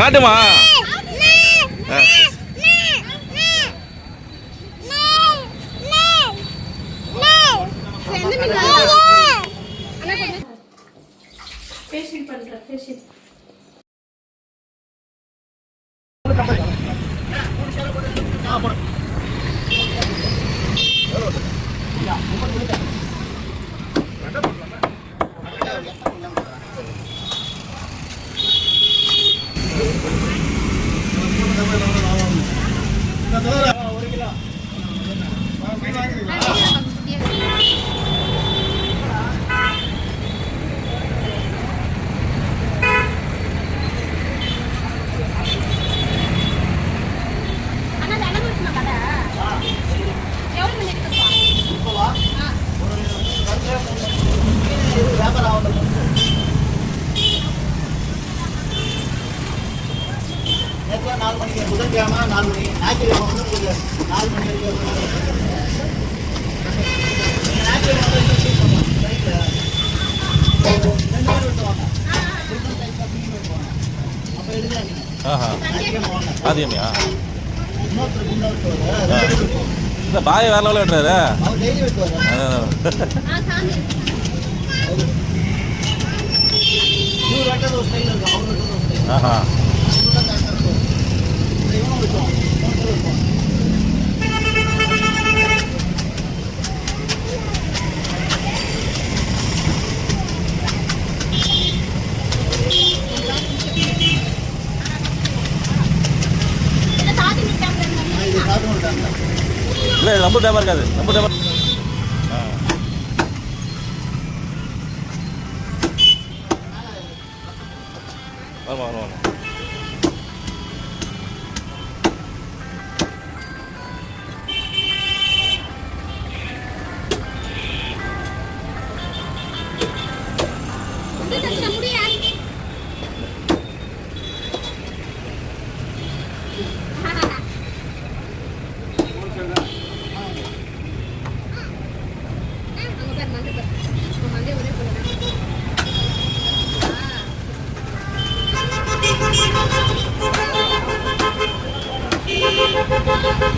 காட்டுமா? Yeah, Matadora. ஆதியமியா இந்த பாய் வேற லெவலில் வெட்டுறாரு. ஆஹா. நம்ம டேமா இருக்காது நம்ம டேமா ஆமாம் ஆமாம்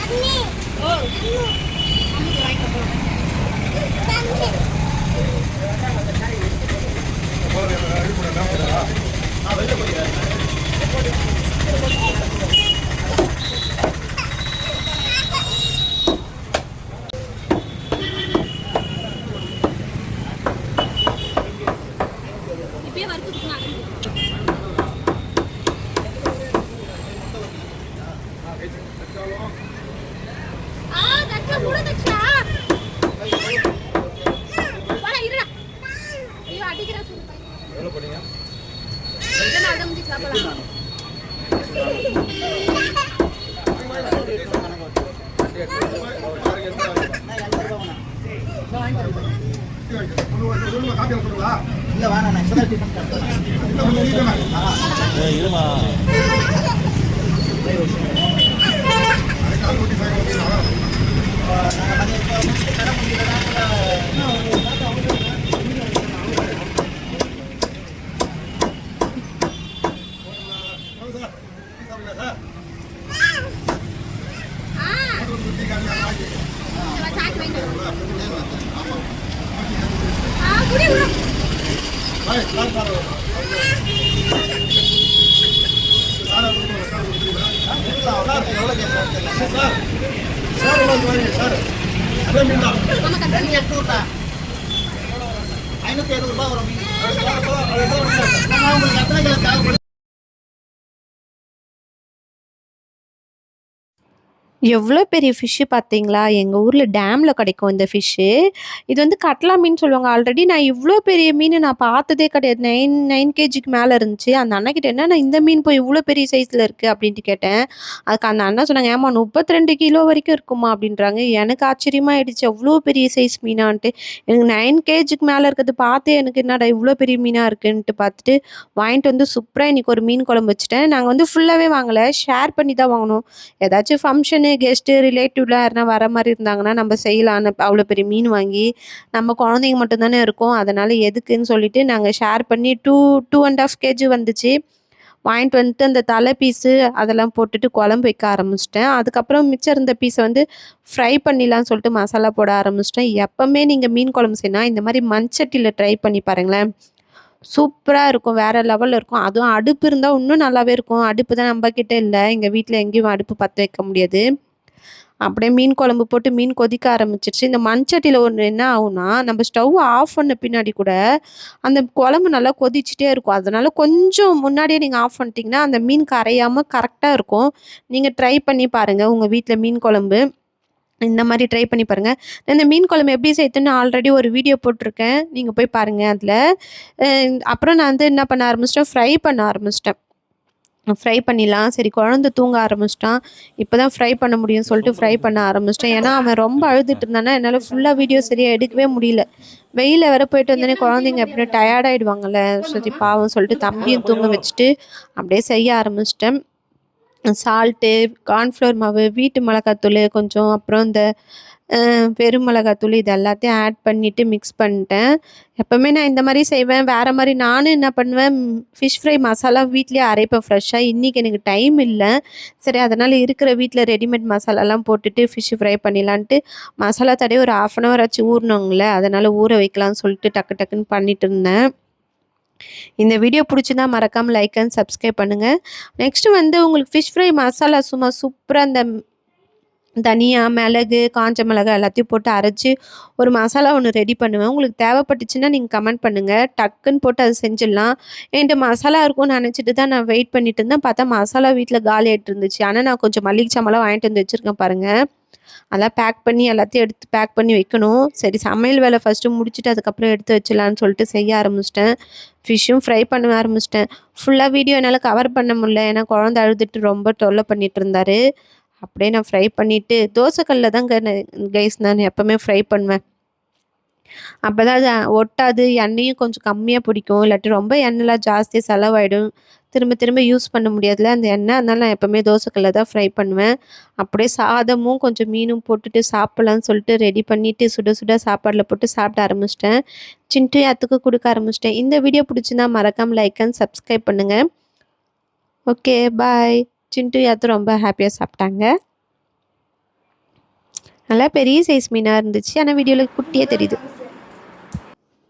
அண்ணே ஓ அண்ணே அண்ணே வாங்கி போறேன் போறீங்க? இருமா நாங்கள் ஐநூத்தி எழுபது ரூபாய் வரும் மீன். நான் உங்களுக்கு எத்தனை கிலோ தேவைப்படுது எவ்வளோ பெரிய ஃபிஷ்ஷு பார்த்தீங்களா? எங்கள் ஊரில் டேமில் கிடைக்கும் இந்த ஃபிஷ்ஷு இது வந்து கட்லா மீன் சொல்லுவாங்க. ஆல்ரெடி நான் இவ்வளோ பெரிய மீன் நான் பார்த்ததே கிடையாது. நைன் நைன் கேஜிக்கு மேலே இருந்துச்சு. அந்த அண்ணக்கிட்ட என்ன நான் இந்த மீன் போய் இவ்வளோ பெரிய சைஸில் இருக்குது அப்படின்ட்டு கேட்டேன். அதுக்கு அந்த அண்ணன் சொன்னாங்க ஏமா முப்பத்தி ரெண்டு கிலோ வரைக்கும் இருக்குமா அப்படின்றாங்க. எனக்கு ஆச்சரியமாயிடுச்சு. அவ்வளோ பெரிய சைஸ் மீனான்ட்டு. எனக்கு நைன் கேஜிக்கு மேலே இருக்கிறது பார்த்தே எனக்கு என்னடா இவ்வளோ பெரிய மீனாக இருக்குன்ட்டு பார்த்துட்டு வாங்கிட்டு வந்து சூப்பராக இன்றைக்கி ஒரு மீன் குழம்பு வச்சுட்டேன். நாங்கள் வந்து ஃபுல்லாகவே வாங்கலை. ஷேர் பண்ணி தான் வாங்கினோம் ஏதாச்சும் ஃபங்க்ஷனு கெஸ்ட்டு ரிலேட்டிவ்லாம் யாருனா வர மாதிரி இருந்தாங்கன்னா நம்ம செய்யலான்னு அவ்வளோ பெரிய மீன் வாங்கி நம்ம குழந்தைங்க மட்டும்தானே இருக்கோம். அதனால் எதுக்குன்னு சொல்லிட்டு நாங்கள் ஷேர் பண்ணி two two and half KG வந்துச்சு. வாங்கிட்டு வந்துட்டு அந்த தலை பீஸு அதெல்லாம் போட்டுட்டு குழம்பு வைக்க ஆரம்பிச்சிட்டேன். அதுக்கப்புறம் மிச்சம் இருந்த பீஸை வந்து ஃப்ரை பண்ணிடலாம்னு சொல்லிட்டு மசாலா போட ஆரம்பிச்சிட்டேன். எப்போவுமே நீங்கள் மீன் குழம்பு செய்யணும் இந்த மாதிரி மண்சட்டியில் ட்ரை பண்ணி பாருங்களேன். சூப்பராக இருக்கும் வேறு லெவலில் இருக்கும். அதுவும் அடுப்பு இருந்தால் இன்னும் நல்லாவே இருக்கும். அடுப்பு தான் நம்மக்கிட்ட இல்லை. எங்கள் வீட்டில் எங்கேயும் அடுப்பு பற்ற வைக்க முடியாது. அப்படியே மீன் குழம்பு போட்டு மீன் கொதிக்க ஆரம்பிச்சிருச்சு. இந்த மண்சட்டியில் ஒன்று என்ன ஆகும்னா நம்ம ஸ்டவ் ஆஃப் பண்ண பின்னாடி கூட அந்த குழம்பு நல்லா கொதிச்சுட்டே இருக்கும். அதனால் கொஞ்சம் முன்னாடியே நீங்கள் ஆஃப் பண்ணிட்டீங்கன்னா அந்த மீன் கரையாமல் கரெக்டாக இருக்கும். நீங்கள் ட்ரை பண்ணி பாருங்கள் உங்கள் வீட்டில் மீன் குழம்பு. இந்த மாதிரி ட்ரை பண்ணி பாருங்கள் இந்த மீன் குழம்பு எப்படி செய்யுதுன்னு ஆல்ரெடி ஒரு வீடியோ போட்டிருக்கேன். நீங்கள் போய் பாருங்கள் அதில். அப்புறம் நான் வந்து என்ன பண்ண ஆரம்பிச்சிட்டேன்? ஃப்ரை பண்ண ஆரம்பிச்சிட்டேன். ஃப்ரை பண்ணிடலாம். சரி குழந்தை தூங்க ஆரம்பிச்சிட்டான். இப்போ தான் ஃப்ரை பண்ண முடியும்னு சொல்லிட்டு ஃப்ரை பண்ண ஆரம்பிச்சிட்டேன். ஏன்னா அவன் ரொம்ப அழுதுட்டு இருந்தானா என்னால் ஃபுல்லாக வீடியோ சரியாக எடுக்கவே முடியல. வெயிலில் வர போயிட்டு வந்தோடனே குழந்தைங்க எப்படியும் டயர்டாயிடுவாங்கல்ல சரி பாவம் சொல்லிட்டு தம்பியும் தூங்க வச்சுட்டு அப்படியே செய்ய ஆரம்பிச்சிட்டேன். சால்ட்டு கார்ன்ஃப்ளவர் மாவு வீட்டு மிளகாத்தூள் கொஞ்சம் அப்புறம் இந்த வெறும் மிளகாத்தூள் இது எல்லாத்தையும் ஆட் பண்ணிவிட்டு மிக்ஸ் பண்ணிட்டேன். எப்போவுமே நான் இந்த மாதிரி செய்வேன். வேறு மாதிரி நானும் என்ன பண்ணுவேன் ஃபிஷ் ஃப்ரை மசாலா வீட்லேயே அரைப்பேன் ஃப்ரெஷ்ஷாக இன்றைக்கி எனக்கு டைம் இல்லை. சரி அதனால் இருக்கிற வீட்டில் ரெடிமேட் மசாலாலாம் போட்டுட்டு ஃபிஷ் ஃப்ரை பண்ணிடலான்ட்டு மசாலா தடவை ஒரு ஆஃப் அன் ஹவர் ஆச்சு ஊறினோங்களே அதனால் ஊற வைக்கலாம்னு சொல்லிட்டு டக்கு டக்குன்னு பண்ணிட்டு இருந்தேன். இந்த வீடியோ பிடிச்சிருந்தா மறக்காமல் லைக் அண்ட் சப்ஸ்கிரைப் பண்ணுங்கள் நெக்ஸ்ட்டு வந்து உங்களுக்கு ஃபிஷ் ஃப்ரை மசாலா சும்மா சூப்பராக அந்த தனியா மிளகு காஞ்ச மிளகு எல்லாத்தையும் போட்டு அரைச்சி ஒரு மசாலா ஒன்று ரெடி பண்ணுவேன். உங்களுக்கு தேவைப்பட்டுச்சுன்னா நீங்கள் கமெண்ட் பண்ணுங்கள் டக்குன்னு போட்டு அது செஞ்சிடலாம். என்கிட்ட மசாலா இருக்கும்னு நினச்சிட்டு தான் நான் வெயிட் பண்ணிட்டு இருந்தேன். பார்த்தா மசாலா வீட்டில் காலி ஆகிட்டு இருந்துச்சு. ஆனால் நான் கொஞ்சம் மல்லிகை சாமெல்லாம் வாங்கிட்டு வந்து வச்சுருக்கேன் பாருங்கள் அதெல்லாம் பேக் பண்ணி எல்லாத்தையும் எடுத்து பேக் பண்ணி வைக்கணும். சரி சமையல் வேலை ஃபஸ்ட்டு முடிச்சுட்டு அதுக்கப்புறம் எடுத்து வச்சிடலான்னு சொல்லிட்டு செய்ய ஆரம்பிச்சிட்டேன். ஃபிஷ்ஷும் ஃப்ரை பண்ண ஆரம்பிச்சிட்டேன். ஃபுல்லாக வீடியோ என்னால் கவர் பண்ண முடியல. ஏன்னா குழந்தை அழுதுட்டு ரொம்ப தொல்லை பண்ணிட்டு இருந்தாரு. அப்படியே நான் ஃப்ரை பண்ணிவிட்டு தோசைக்கல்லில் தாங்க கைஸ் நான் எப்போவுமே ஃப்ரை பண்ணுவேன். அப்போ தான் அது ஒட்டாது எண்ணெயும் கொஞ்சம் கம்மியாக பிடிக்கும். இல்லாட்டி ரொம்ப எண்ணெய்லாம் ஜாஸ்தியாக செலவாயிடும். திரும்ப திரும்ப யூஸ் பண்ண முடியாதுல அந்த எண்ணெய். அதனால் நான் எப்போவுமே தோசைக்கல்ல தான் ஃப்ரை பண்ணுவேன். அப்படியே சாதமும் கொஞ்சம் மீனும் போட்டுட்டு சாப்பிட்லான்னு சொல்லிட்டு ரெடி பண்ணிவிட்டு சுட சுட சாப்பாடில் போட்டு சாப்பிட ஆரம்பிச்சிட்டேன். சின்ட்டு அத்துக்கு கொடுக்க ஆரம்பிச்சிட்டேன். இந்த வீடியோ பிடிச்சிருந்தா மறக்காமல் லைக் அண்ட் சப்ஸ்கிரைப் பண்ணுங்கள் ஓகே பாய் சின்ட்டு யாத்து ரொம்ப ஹாப்பியாக சாப்பிட்டாங்க. நல்லா பெரிய சைஸ் மீனாக இருந்துச்சு. ஆனால் வீடியோவில் குட்டியே தெரியுது.